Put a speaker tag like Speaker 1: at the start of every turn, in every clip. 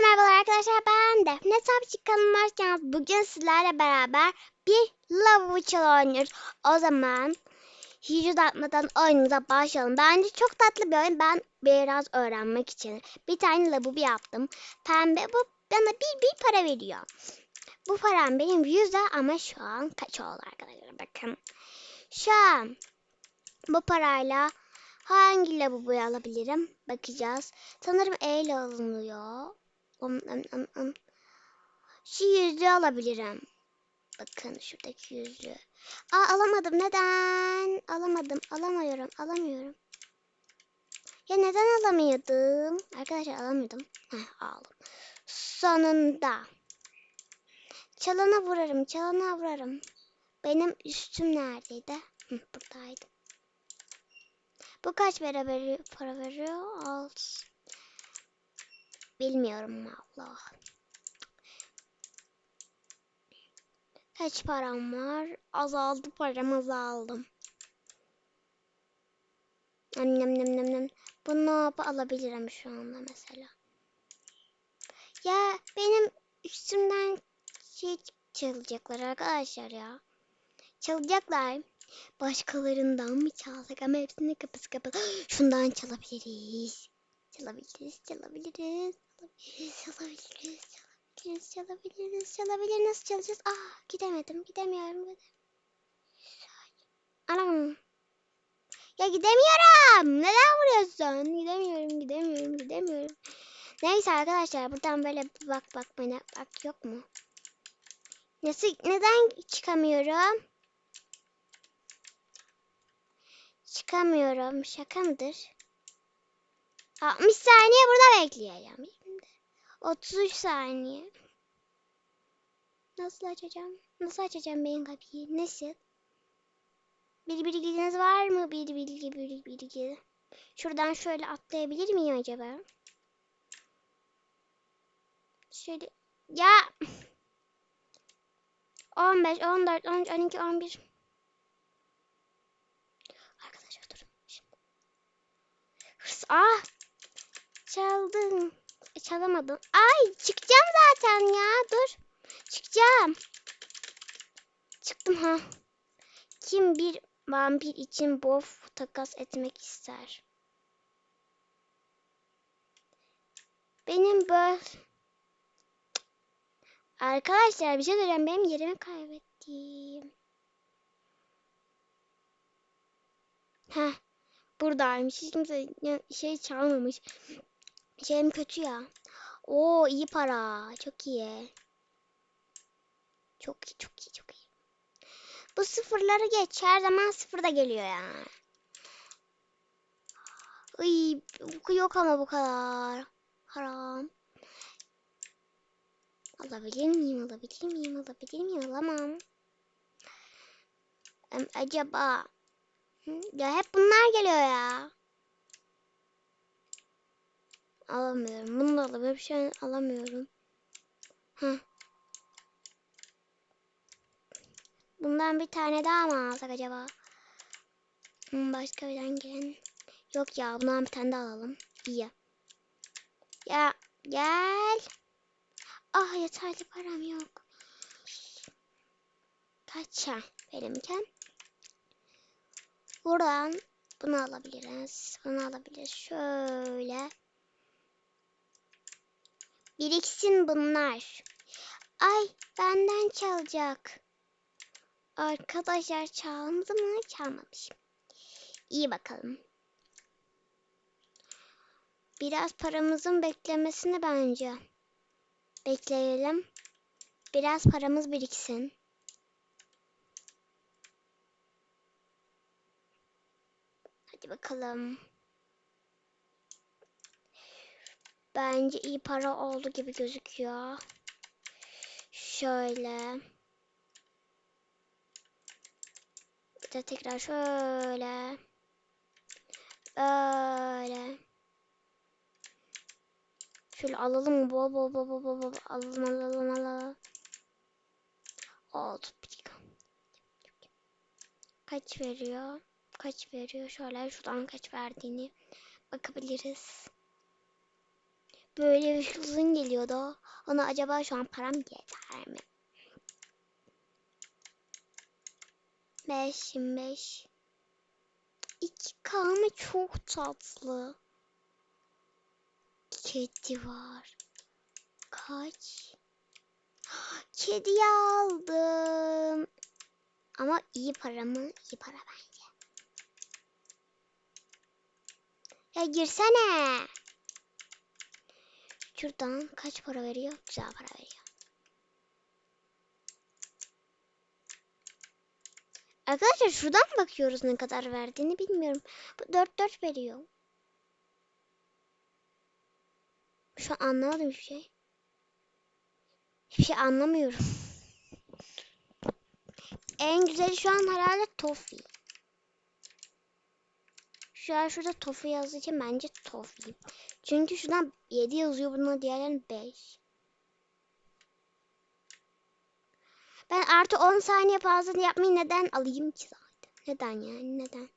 Speaker 1: merhabalar arkadaşlar ben Defne Sapçık kanalıma hoş. Bugün sizlerle beraber bir lavabo challenge oynuyoruz. O zaman hiç uzatmadan oyunumuza başlayalım. Bence çok tatlı bir oyun. Ben biraz öğrenmek için bir tane lavabo yaptım. Pembe bu bana bir bir para veriyor. Bu param benim 100 lira ama şu an kaç oldu arkadaşlar bakın. Şu an bu parayla hangi lavaboyu alabilirim? Bakacağız. Sanırım E ile alınıyor. Um, um, um, um. Şu yüzüğü alabilirim. Bakın şuradaki yüzüğü. Aa alamadım. Neden? Alamadım. Alamıyorum. Alamıyorum. Ya neden alamıyordum? Arkadaşlar alamıyordum. Heh, aldım. Sonunda. Çalana vurarım. Çalana vurarım. Benim üstüm neredeydi? Hı, buradaydı. Bu kaç para veriyor? Para veriyor? Alt. Bilmiyorum Allah. Kaç param var? Azaldı param azaldım. Nem nem nem nem. Bunu alabilirim şu anda mesela. Ya benim üstümden şey çalacaklar arkadaşlar ya. Çalacaklar. Başkalarından mı çalsak ama hepsini kapısı kapalı. Şundan çalabiliriz. Çalabiliriz, çalabiliriz. Çalabiliriz, çalabiliriz, çalabiliriz, çalabiliriz, çalabiliriz. Nasıl çalacağız? Ah gidemedim, gidemiyorum. Anam. Ya gidemiyorum. Neden vuruyorsun? Gidemiyorum, gidemiyorum, gidemiyorum. Neyse arkadaşlar buradan böyle bak bak bana bak yok mu? Nasıl neden çıkamıyorum? Çıkamıyorum. Şaka mıdır? 60 saniye burada bekleyeceğim. Şimdi 33 saniye. Nasıl açacağım? Nasıl açacağım benim kapıyı? Nasıl? Bir bilginiz var mı? Bir bilgi, bir bilgi. Şuradan şöyle atlayabilir miyim acaba? Şöyle. Ya. 15, 14, 13, 12, 11. Arkadaşlar durun. Şimdi. Hırs. Ah. Çaldın. E, çalamadım. Ay çıkacağım zaten ya. Dur. Çıkacağım. Çıktım ha. Kim bir vampir için bof takas etmek ister? Benim böyle... Arkadaşlar bir şey söyleyeceğim. Benim yerimi kaybettim. Heh. Buradaymış. Hiç kimse şey çalmamış. Şeyim kötü ya. Oo iyi para. Çok iyi. Çok iyi, çok iyi, çok iyi. Bu sıfırları geç. Her zaman sıfırda geliyor ya. Iy, yok ama bu kadar. Haram. Alabilir miyim? Alabilir miyim? Alabilir miyim? Alamam. Acaba ya hep bunlar geliyor ya. Alamıyorum. Bunu da alamıyorum. Bir şey alamıyorum. Heh. Bundan bir tane daha mı alsak acaba? Başka bir gelen. Yok ya bundan bir tane daha alalım. İyi. Ya gel. Ah yeterli param yok. Kaç ha benimken? Buradan bunu alabiliriz. Bunu alabiliriz. Şöyle. Biriksin bunlar. Ay benden çalacak. Arkadaşlar çaldı mı? Çalmamış. İyi bakalım. Biraz paramızın beklemesini bence. Bekleyelim. Biraz paramız biriksin. Hadi bakalım. Bence iyi para oldu gibi gözüküyor. Şöyle. Bir de tekrar şöyle. Böyle. Şöyle alalım bol bol bol bol bol bol alalım alalım alalım. Oldu. Kaç veriyor? Kaç veriyor? Şöyle şuradan kaç verdiğini bakabiliriz. Böyle bir uzun geliyordu. Ona acaba şu an param yeter mi? 5, 25. 2K mı çok tatlı. Kedi var. Kaç? Kedi aldım. Ama iyi para mı? İyi para bence. Ya girsene. Şuradan kaç para veriyor? Güzel para veriyor. Arkadaşlar şuradan bakıyoruz ne kadar verdiğini bilmiyorum. Bu 4 4 veriyor. Şu an anlamadım hiçbir şey. Hiçbir şey anlamıyorum. en güzeli şu an herhalde Tofi. Şu an şurada Tofi yazdığı için bence Tofi. Çünkü şuradan 7 yazıyor buna diğerlerin 5. Ben artı 10 saniye fazla yapmayı neden alayım ki zaten? Neden yani neden?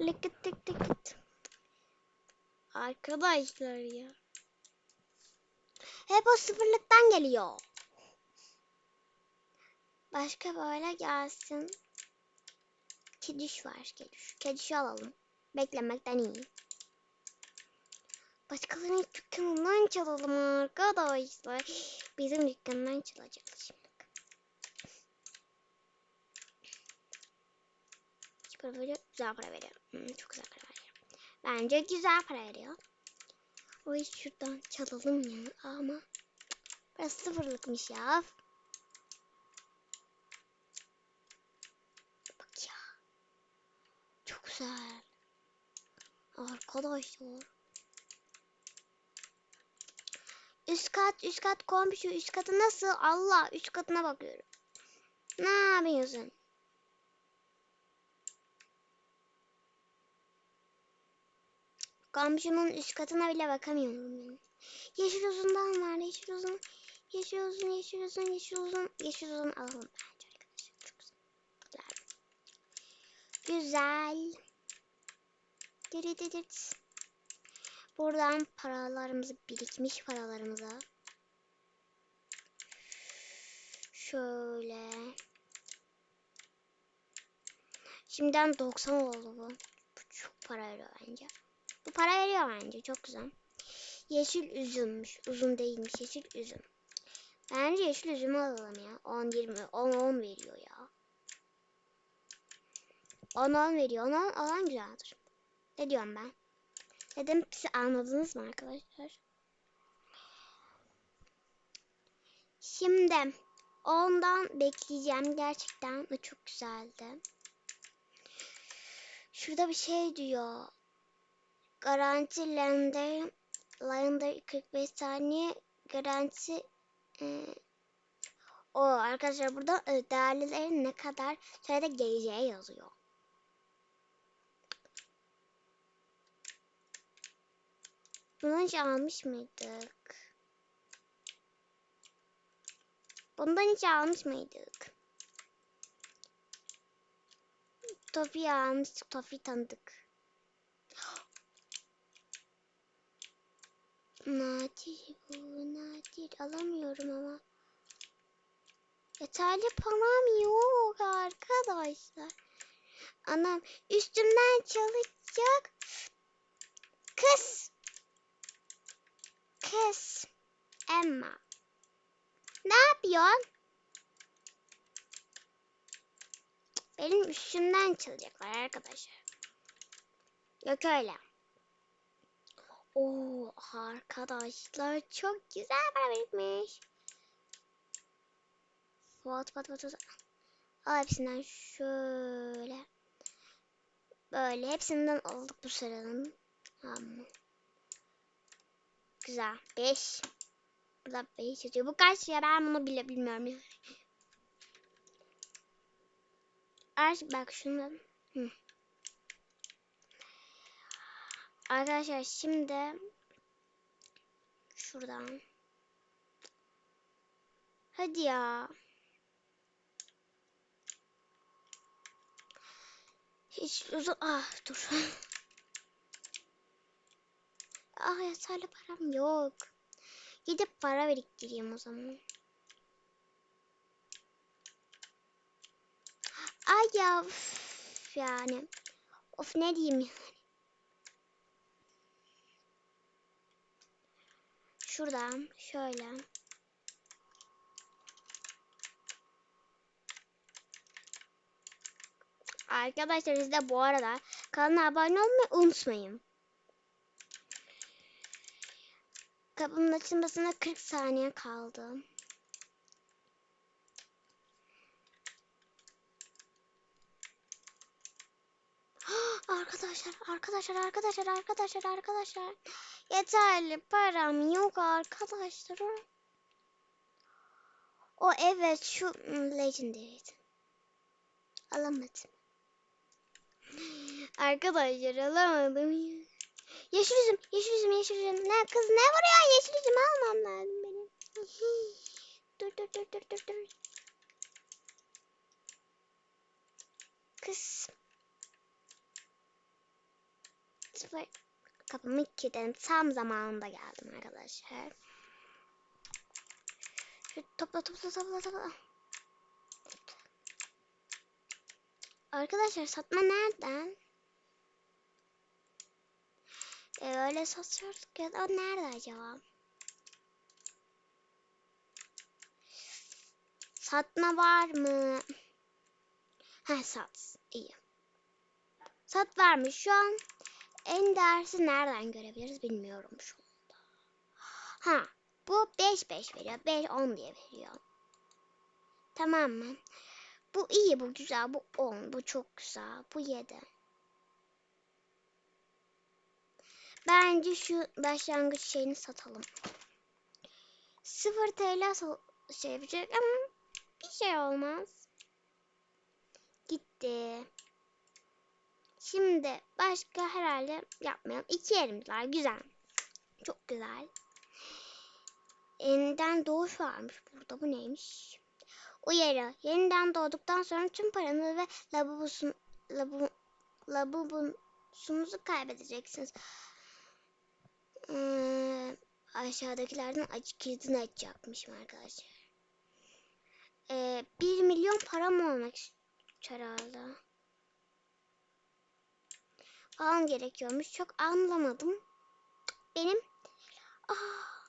Speaker 1: Lıkıt tık tık tık. Arkadaşlar ya. Hep o sıfırlıktan geliyor. Başka böyle gelsin. Kediş var kediş. Kedişi alalım. Beklemekten iyi. Başkalarının dükkanından çalalım arkadaşlar. Bizim dükkandan çalacağız şimdi. Para veriyor. Güzel para veriyor. Hmm, çok güzel para veriyor. Bence güzel para veriyor. O şuradan çalalım ya ama biraz sıfırlıkmış ya. Çok güzel. Arkadaşlar. Üst kat, üst kat komşu, üst katı nasıl? Allah, üst katına bakıyorum. Ne yapıyorsun? Komşumun üst katına bile bakamıyorum yani. Yeşil uzundan var, yeşil uzun. Yeşil uzun, yeşil uzun, yeşil uzun, yeşil uzun alalım bence arkadaşlar. Çok güzel. Güzel. Buradan paralarımızı, birikmiş paralarımıza. Şöyle. Şimdiden 90 oldu bu. Bu çok para veriyor bence. Bu para veriyor bence. Çok güzel. Yeşil üzümmüş. Uzun değilmiş. Yeşil üzüm. Bence yeşil üzümü alalım ya. 10 20 10 10 veriyor ya. 10 10 veriyor. 10 10 alan güzeldir. Ne diyorum ben? Dedim siz anladınız mı arkadaşlar? Şimdi ondan bekleyeceğim. Gerçekten o çok güzeldi. Şurada bir şey diyor. Garanti lender Lender 45 saniye garanti e, o arkadaşlar burada e, değerlilerin ne kadar sürede geleceği yazıyor. Bunu hiç almış mıydık? Bundan hiç almış mıydık? Tofi almıştık. Tofi tanıdık. Nadir bu. Nadir. Alamıyorum ama. Yeterli param yok arkadaşlar. Anam üstümden çalışacak. Kız. Kız. Emma. Ne yapıyorsun? Benim üstümden çalacaklar arkadaşlar. Yok öyle. Oo arkadaşlar çok güzel para birikmiş. Pat pat pat. Al hepsinden şöyle. Böyle hepsinden aldık bu sıranın. Tamam. Güzel. 5. Burada 5 yazıyor. Bu kaç ya ben bunu bile bilmiyorum. Aç bak şunu. Hı. Arkadaşlar şimdi şuradan. Hadi ya. Hiç uzun ah dur. Ah yeterli param yok. Gidip para biriktireyim o zaman. Ay ya üf, yani. Of ne diyeyim yani. Şuradan şöyle. Arkadaşlar siz de bu arada kanala abone olmayı unutmayın. Kapının açılmasına 40 saniye kaldı. Arkadaşlar, arkadaşlar, arkadaşlar, arkadaşlar, arkadaşlar. Yeterli param yok arkadaşlar. O evet şu legendary'di. Alamadım. Arkadaşlar alamadım. Yeşil üzüm, yeşil üzüm, yeşil üzüm. Ne kız ne vuruyor? Yeşil üzüm almam lazım benim. dur dur dur dur dur dur. Kız. Sıfır. Kapımı kilitledim. Tam zamanında geldim arkadaşlar. Şu topla topla topla topla. Arkadaşlar satma nereden? E, öyle satıyorduk ya da o nerede acaba? Satma var mı? Ha sat. İyi. Sat varmış. Şu an en değersi nereden görebiliriz bilmiyorum şu anda. Ha bu 5 5 veriyor. 5 10 diye veriyor. Tamam mı? Bu iyi, bu güzel, bu 10, bu çok güzel, bu 7. Bence şu başlangıç şeyini satalım. 0 TL şey yapacak ama bir şey olmaz. Gitti. Şimdi başka herhalde yapmayalım. İki yerimiz var. Güzel. Çok güzel. Yeniden doğuş varmış burada. Bu neymiş? Uyarı. Yeniden doğduktan sonra tüm paranızı ve lavabosun, lavabo, lavabosunuzu kaybedeceksiniz. Ee, aşağıdakilerden aç kilidini açacakmışım arkadaşlar. Ee, 1 milyon param olmak herhalde. Falan gerekiyormuş. Çok anlamadım. Benim ah,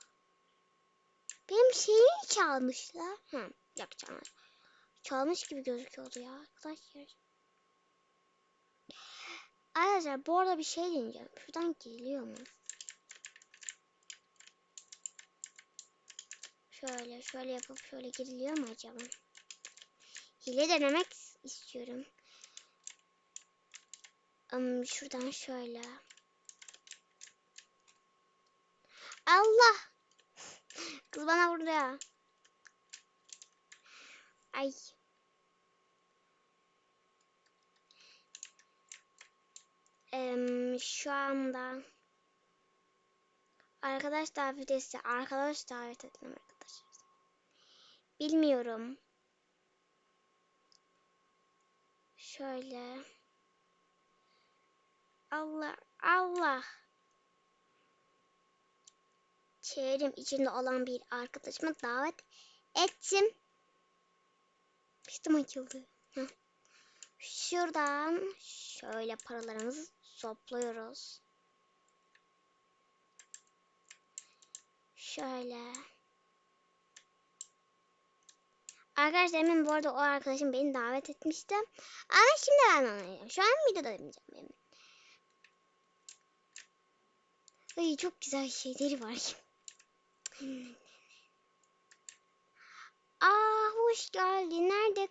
Speaker 1: benim şeyimi çalmışlar. Hı, yok çalmış. Çalmış gibi gözüküyordu ya arkadaşlar. Arkadaşlar bu arada bir şey deneyeceğim. Şuradan giriliyor mu? Şöyle şöyle yapıp şöyle giriliyor mu acaba? Hile denemek istiyorum. Um, şuradan şöyle. Allah! Kız bana vurdu ya. Ay. Em, şu anda arkadaş davet etse arkadaş davet arkadaşlar. Bilmiyorum. Şöyle. Allah Allah. Çevrim içinde olan bir arkadaşıma davet ettim. Üstüm açıldı. Heh. Şuradan şöyle paralarımızı topluyoruz. Şöyle. Arkadaşlar demin bu arada o arkadaşım beni davet etmişti. Ama şimdi ben anlayacağım. Şu an videoda demeyeceğim benim. Ay çok güzel şeyleri var. Aa hoş geldin. Nerede?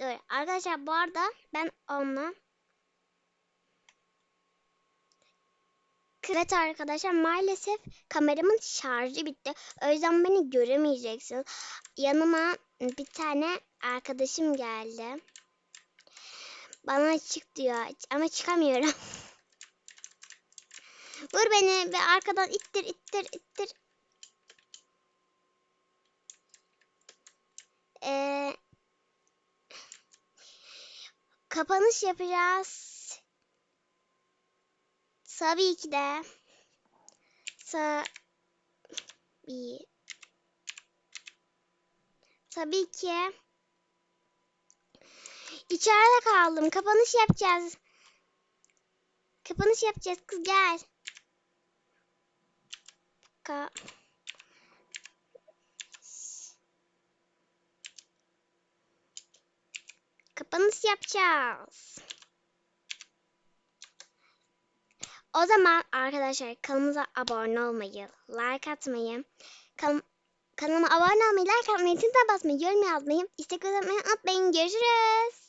Speaker 1: Dur arkadaşlar bu arada ben onunla Evet arkadaşlar maalesef kameramın şarjı bitti. O yüzden beni göremeyeceksiniz. Yanıma bir tane arkadaşım geldi. Bana çık diyor ama çıkamıyorum. Vur beni ve arkadan ittir ittir ittir. Ee, kapanış yapacağız. Tabii ki de. Tabii. Tabii ki. İçeride kaldım. Kapanış yapacağız. Kapanış yapacağız kız gel. Ka Kapanış yapacağız. O zaman arkadaşlar kanalımıza abone olmayı, like atmayı, kan kanalıma abone olmayı, like atmayı, tintine basmayı, yorum yazmayı, istek atmayı unutmayın. Görüşürüz.